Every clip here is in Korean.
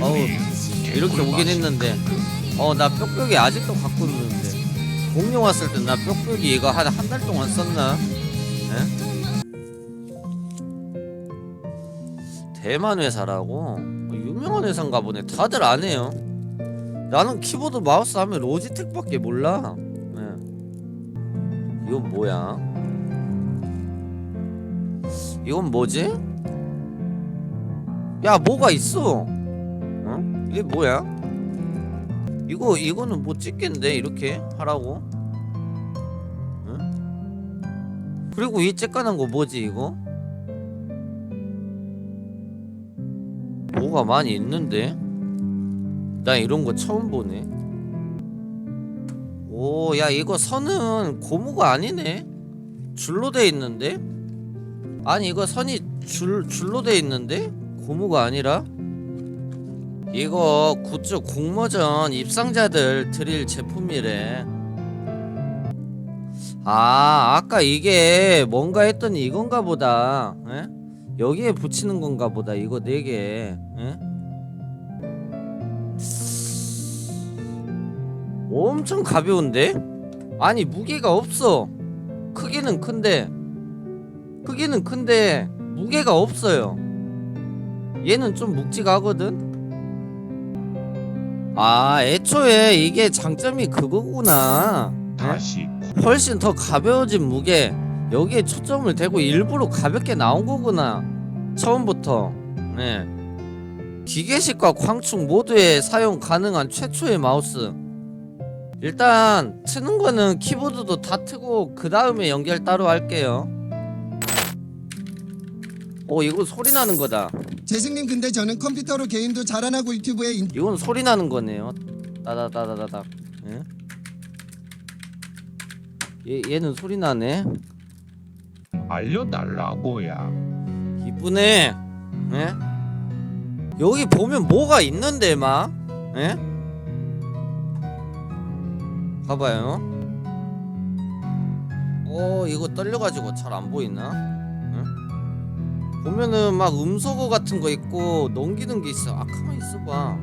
어우 이렇게 오긴 했는데 어 나 뾱뾱이 아직도 갖고 있는데 공룡 왔을 때 나 뾱뾱이 이거 한 한 달 동안 썼나? 에? 대만 회사라고 유명한 회사인가 보네 다들 안 해요 나는 키보드 마우스 하면 로지텍밖에 몰라 예. 이건 뭐야 이건 뭐지? 야 뭐가 있어 어? 이게 뭐야? 이거 이거는 뭐 찍겠는데 이렇게 하라고? 응? 그리고 이 쬐깐한 거 뭐지 이거? 뭐가 많이 있는데? 나 이런 거 처음 보네. 오, 야 이거 선은 고무가 아니네. 줄로 돼 있는데? 아니 이거 선이 줄 줄로 돼 있는데 고무가 아니라? 이거 굿즈 공모전 입상자들 드릴 제품이래. 아, 아까 이게 뭔가 했더니 이건가 보다. 에? 여기에 붙이는 건가 보다. 이거 네 개. 에? 엄청 가벼운데? 아니 무게가 없어. 크기는 큰데 크기는 큰데 무게가 없어요. 얘는 좀 묵직하거든. 아, 애초에 이게 장점이 그거구나. 다시 훨씬 더 가벼워진 무게. 여기에 초점을 대고 일부러 가볍게 나온 거구나. 처음부터. 네. 기계식과 광축 모두에 사용 가능한 최초의 마우스. 일단 트는 거는 키보드도 다 트고 그 다음에 연결 따로 할게요 오 이거 소리 나는 거다 재승님 근데 저는 컴퓨터로 게임도 잘안 하고 유튜브에 인... 이건 소리 나는 거네요 따다다다다닥 예? 얘, 얘는 소리 나네 알려달라고야. 이쁘네. 예? 여기 보면 뭐가 있는데 막, 예? 봐봐요. 어 이거 떨려가지고 잘 안 보이나? 예? 보면은 막 음소거 같은 거 있고 넘기는 게 있어. 아 가만 있어봐.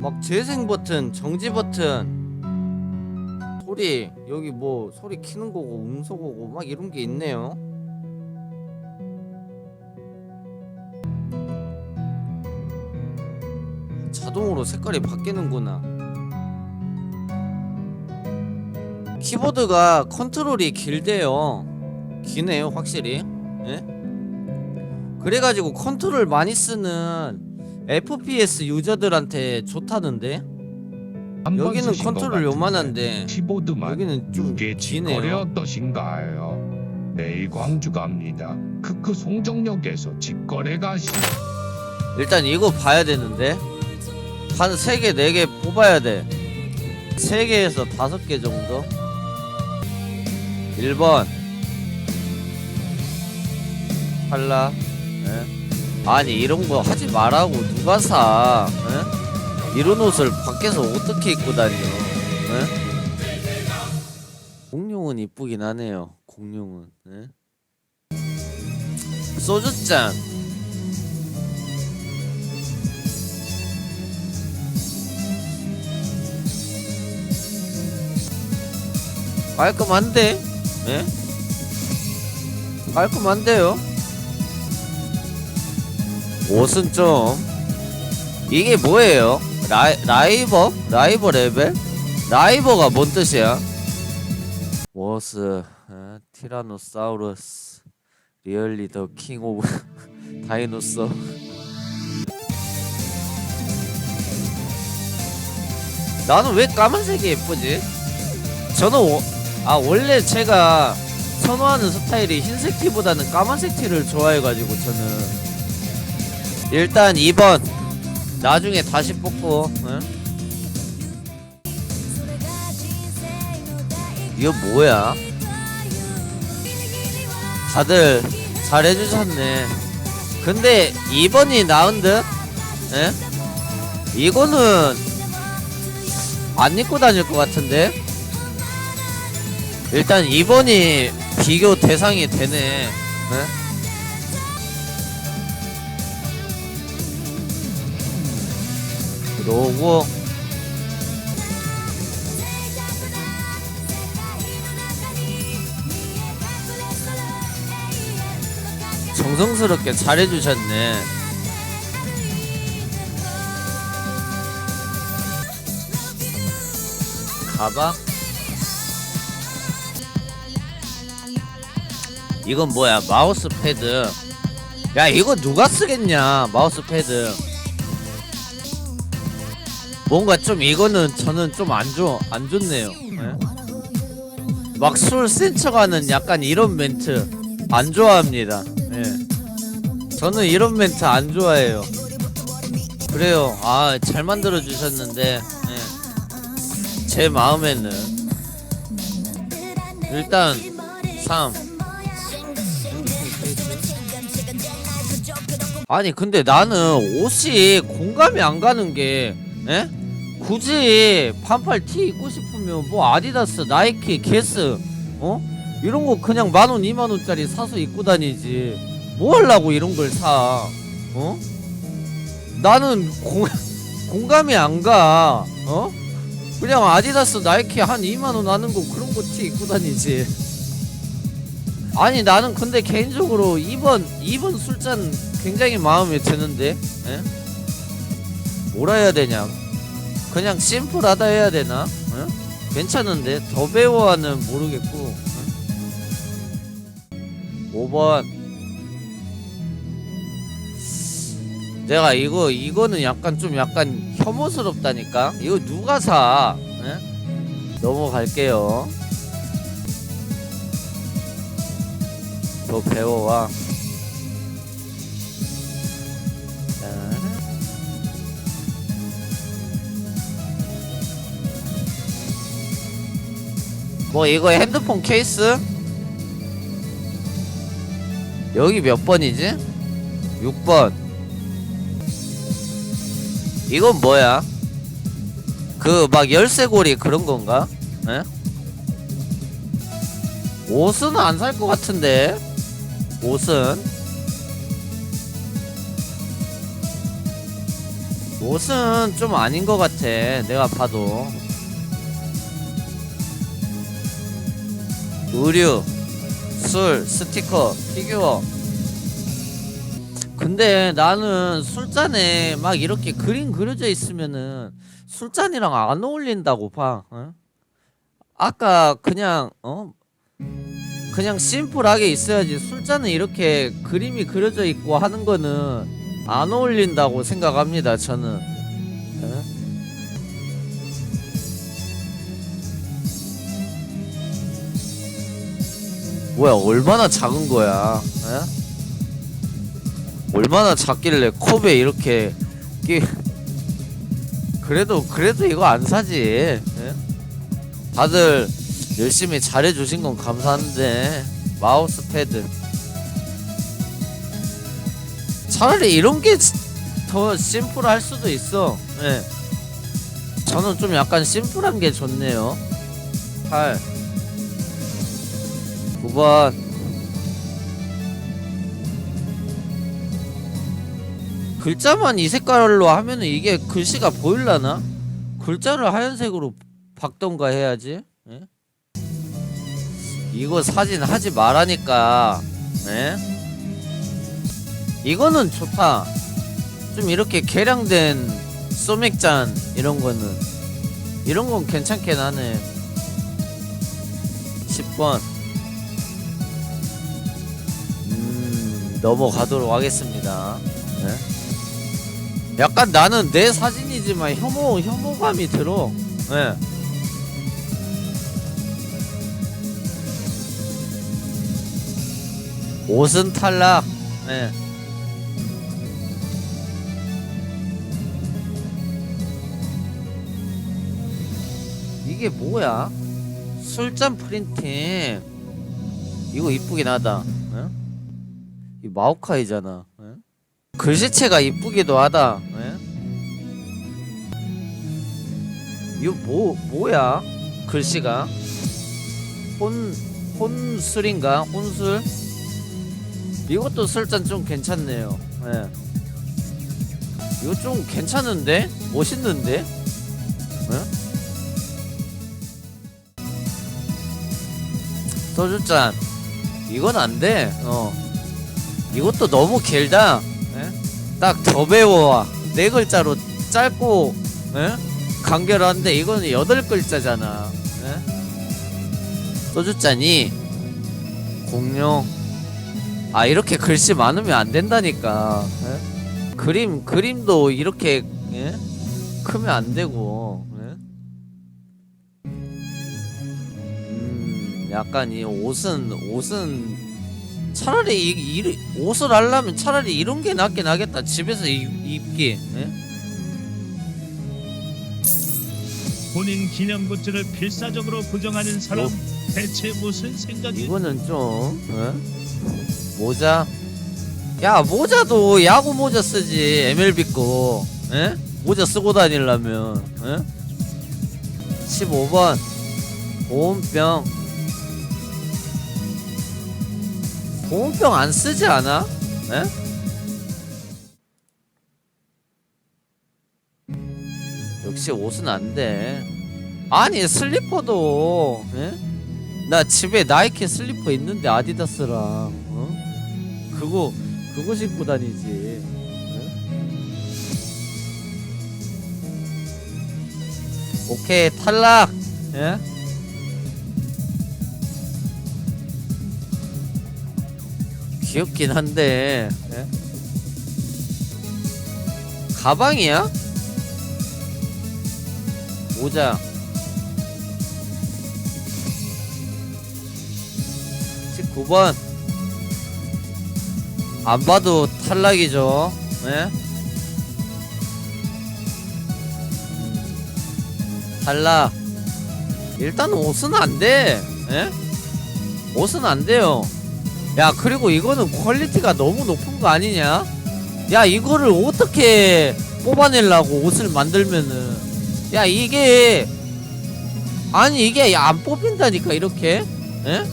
막 재생 버튼, 정지 버튼. 소리 여기 뭐 소리 키는 거고 음소거고 막 이런 게 있네요. 자동으로 색깔이 바뀌는구나. 키보드가 컨트롤이 길대요. 기네요, 확실히. 예? 그래가지고 컨트롤 많이 쓰는 FPS 유저들한테 좋다는데 여기는 컨트롤 요만한데 키보드만 여기는 좀 기네요. 어떠신가요? 내일 광주 갑니다. 크크 송정역에서 직거래 가 시. 일단 이거 봐야 되는데 한 3개 4개 뽑아야 돼 3개에서 5개 정도 1번 팔라 예? 아니 이런 거 하지 말라고 누가 사 예? 이런 옷을 밖에서 어떻게 입고 다녀 예? 공룡은 이쁘긴 하네요 공룡은 예? 소주잔 깔끔한데? 예? 깔끔한데요? 옷은 좀 이게 뭐예요? 라이, 라이버? 라이버 레벨? 라이버가 뭔 뜻이야? 워스 어, 티라노사우루스 리얼리 더 킹 오브 다이노소 나는 왜 까만색이 예쁘지? 저는 워- 아 원래 제가 선호하는 스타일이 흰색 티보다는 까만색 티를 좋아해가지고 저는 일단 2번 나중에 다시 뽑고 응? 이거 뭐야? 다들 잘해주셨네 근데 2번이 나은 듯? 예? 이거는 안 입고 다닐 것 같은데? 일단 2번이 비교 대상이 되네. 네? 요거 정성스럽게 잘해주셨네. 가방? 이건 뭐야? 마우스 패드. 야, 이거 누가 쓰겠냐? 마우스 패드. 뭔가 좀 이거는 저는 좀 안 좋, 안 좋네요. 예? 막술 센 척하는 약간 이런 멘트 안 좋아합니다. 예. 저는 이런 멘트 안 좋아해요. 그래요. 아, 잘 만들어 주셨는데 예. 제 마음에는 일단 3 아니 근데 나는 옷이 공감이 안 가는 게 에? 굳이 반팔 티 입고 싶으면 뭐 아디다스, 나이키, 게스 어? 이런 거 그냥 만 원, 이만 원짜리 사서 입고 다니지 뭐 하려고 이런 걸 사? 어? 나는 공, 공감이 안 가. 어? 그냥 아디다스, 나이키 한 2만 원 하는 거 그런 거 티 입고 다니지. 아니 나는 근데 개인적으로 2번 2번 술잔 굉장히 마음에 드는데 예? 뭐라 해야 되냐? 그냥 심플하다 해야 되나? 예? 괜찮은데? 더 배워하는 모르겠고 예? 5번. 내가 이거 이거는 약간 좀 약간 혐오스럽다니까? 이거 누가 사? 예? 넘어갈게요. 더 배워와 뭐 이거 핸드폰 케이스 여기 몇 번이지? 6번 이건 뭐야? 그 막 열쇠고리 그런 건가? 에? 옷은 안 살 것 같은데 옷은 옷은 좀 아닌 것 같아 내가 봐도 의류 술 스티커 피규어. 근데 나는 술잔에 막 이렇게 그림 그려져 있으면은 술잔이랑 안 어울린다고 봐 어? 아까 그냥 어? 그냥 심플하게 있어야지 술잔은 이렇게 그림이 그려져 있고 하는 거는 안 어울린다고 생각합니다 저는 뭐야 얼마나 작은 거야 예? 얼마나 작길래 컵에 이렇게 끼 그래도 그래도 이거 안 사지 예? 다들 열심히 잘해주신 건 감사한데 마우스 패드 차라리 이런 게 더 심플할 수도 있어 예. 저는 좀 약간 심플한 게 좋네요 8 9 번 글자만 이 색깔로 하면은 이게 글씨가 보일라나? 글자를 하얀색으로 박던가 해야지. 예? 이거 사진 하지 말라니까. 예? 이거는 좋다. 좀 이렇게 개량된 소맥잔 이런 거는. 이런 건 괜찮긴 하네. 10번 넘어가도록 하겠습니다 예? 약간 나는 내 사진이지만 혐오 혐오감이 들어 예. 옷은 탈락. 네. 이게 뭐야? 술잔 프린팅. 이거 이쁘긴 하다. 예? 이 마오카이잖아. 예? 글씨체가 이쁘기도 하다. 예? 이거 뭐 뭐야? 글씨가 혼 혼술인가? 혼술? 이것도 술잔 좀 괜찮네요. 예. 이거 좀 괜찮은데? 멋있는데? 응? 소주잔 이건 안 돼 어 이것도 너무 길다 딱더 배워와 네 글자로 짧고 예? 간결한데 이거는 여덟 글자잖아 예? 소주잔이 공룡 아 이렇게 글씨 많으면 안 된다니까 예? 그림 그림도 이렇게 예? 크면 안 되고 예? 음 약간 이 옷은 옷은 차라리 이, 이 옷을 하려면 차라리 이런 게 낫긴 하겠다 집에서 입, 입기 예? 본인 기념 굿즈를 필사적으로 부정하는 사람 대체 무슨 생각이 이거는 좀 예? 모자 야 모자도 야구 모자 쓰지 MLB 거 예? 모자 쓰고 다니려면 예? 15번 보온병 보온병 안 쓰지 않아? 예? 역시 옷은 안 돼 아니 슬리퍼도 예? 나 집에 나이키 슬리퍼 있는데 아디다스랑 어? 그거 그거 신고 다니지 응? 오케이 탈락 예? 귀엽긴 한데 예? 가방이야? 모자 19번 안 봐도 탈락이죠 네? 탈락 일단 옷은 안돼 예? 옷은 안 돼요 야 그리고 이거는 퀄리티가 너무 높은 거 아니냐 야 이거를 어떻게 뽑아내려고 옷을 만들면은 야 이게 아니 이게 안 뽑힌다니까 이렇게 예?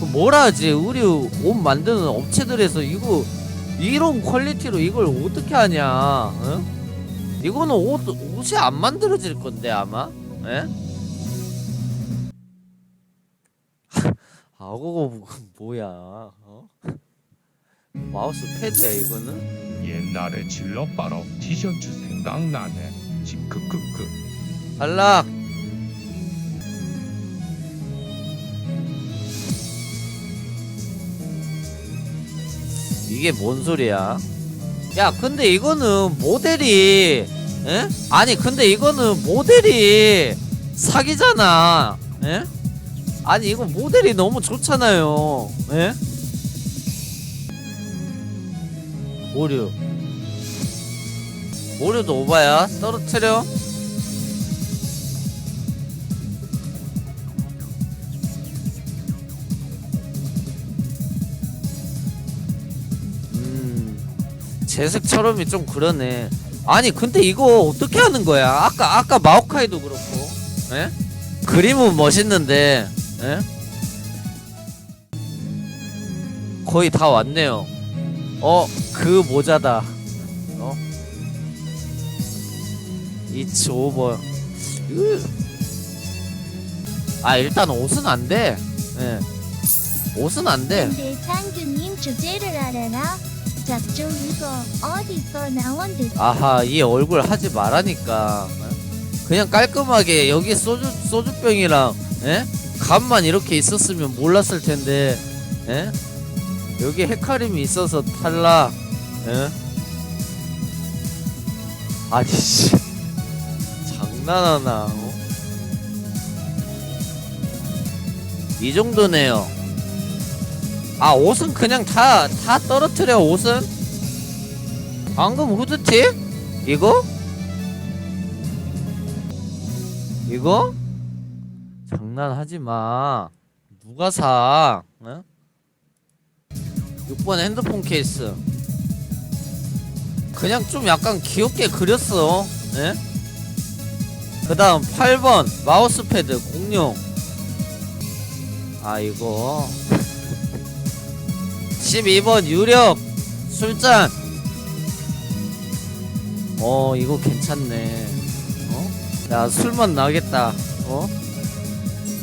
그 뭐라 하지 우리 옷 만드는 업체들에서 이거 이런 퀄리티로 이걸 어떻게 하냐 어? 이거는 옷 옷이 안 만들어질 건데 아마 예? 아고고 뭐야 어? 마우스 패드야 이거는 옛날에 질러바로 티셔츠 생각나네. 지크크크. 탈락 이게 뭔 소리야 야 근데 이거는 모델이 에? 아니 근데 이거는 모델이 사기잖아 에? 아니 이거 모델이 너무 좋잖아요 에? 오류 오류도 오바야 떨어뜨려 음, 제색처럼이 좀 그러네. 아니 근데 이거 어떻게 하는 거야? 아까 아까 마오카이도 그렇고, 예? 그림은 멋있는데, 예? 거의 다 왔네요. 어, 그 모자다. 어? 이츠 오버. 으. 아 일단 옷은 안 돼. 예. 옷은 안 돼. 근데 장주님 주제를 알아라. 작중 이거 어디서 나온 듯 아하 이 얼굴 하지 말라니까 어? 그냥 깔끔하게 여기 소주 소주병이랑 에? 간만 이렇게 있었으면 몰랐을 텐데 에? 여기 헤카림이 있어서 탈락 에? 아니 씨 장난하나 어? 이 정도네요 아 옷은 그냥 다 다 떨어뜨려 옷은 방금 후드티? 이거? 이거? 장난하지 마. 누가 사? 어? 6번 핸드폰 케이스. 그냥 좀 약간 귀엽게 그렸어. 예? 그 다음 8번 마우스 패드 공룡. 아, 이거. 12번 유력 술잔 어 이거 괜찮네 어? 야 술맛 나겠다 어?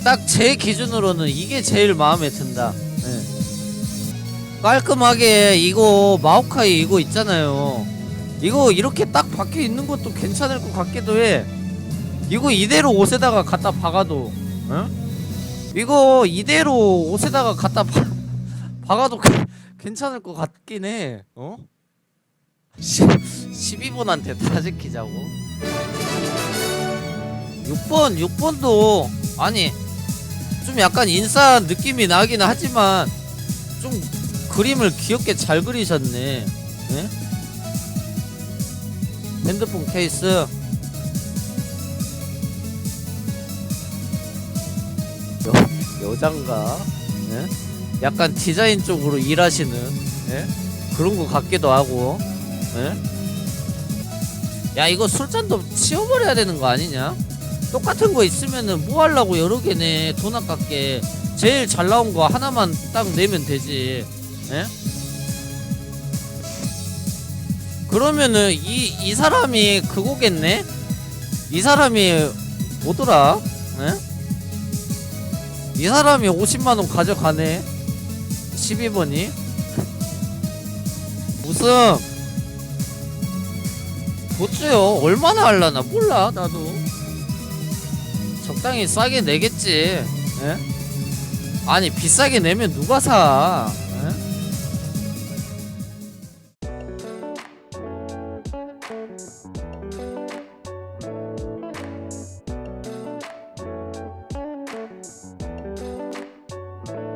딱 제 기준으로는 이게 제일 마음에 든다 예. 깔끔하게 이거 마오카이 이거 있잖아요 이거 이렇게 딱 박혀 있는 것도 괜찮을 것 같기도 해 이거 이대로 옷에다가 갖다 박아도 어? 이거 이대로 옷에다가 갖다 박, 박아도 그- 괜찮을 것 같긴 해 어? 12번한테 다 지키자고 6번 6번도 아니 좀 약간 인싸 느낌이 나긴 하지만 좀 그림을 귀엽게 잘 그리셨네 예? 핸드폰 케이스 여, 여장가 예? 약간 디자인 쪽으로 일하시는 예? 그런 거 같기도 하고 예? 야 이거 술잔도 치워버려야 되는 거 아니냐? 똑같은 거 있으면은 뭐 하려고 여러 개네 돈 아깝게 제일 잘 나온 거 하나만 딱 내면 되지 예? 그러면은 이, 이 사람이 그거겠네? 이 사람이 뭐더라? 예? 이 사람이 50만원 가져가네 12번이 무슨 도쭈요 얼마나 할라나 몰라 나도 적당히 싸게 내겠지 예? 아니 비싸게 내면 누가 사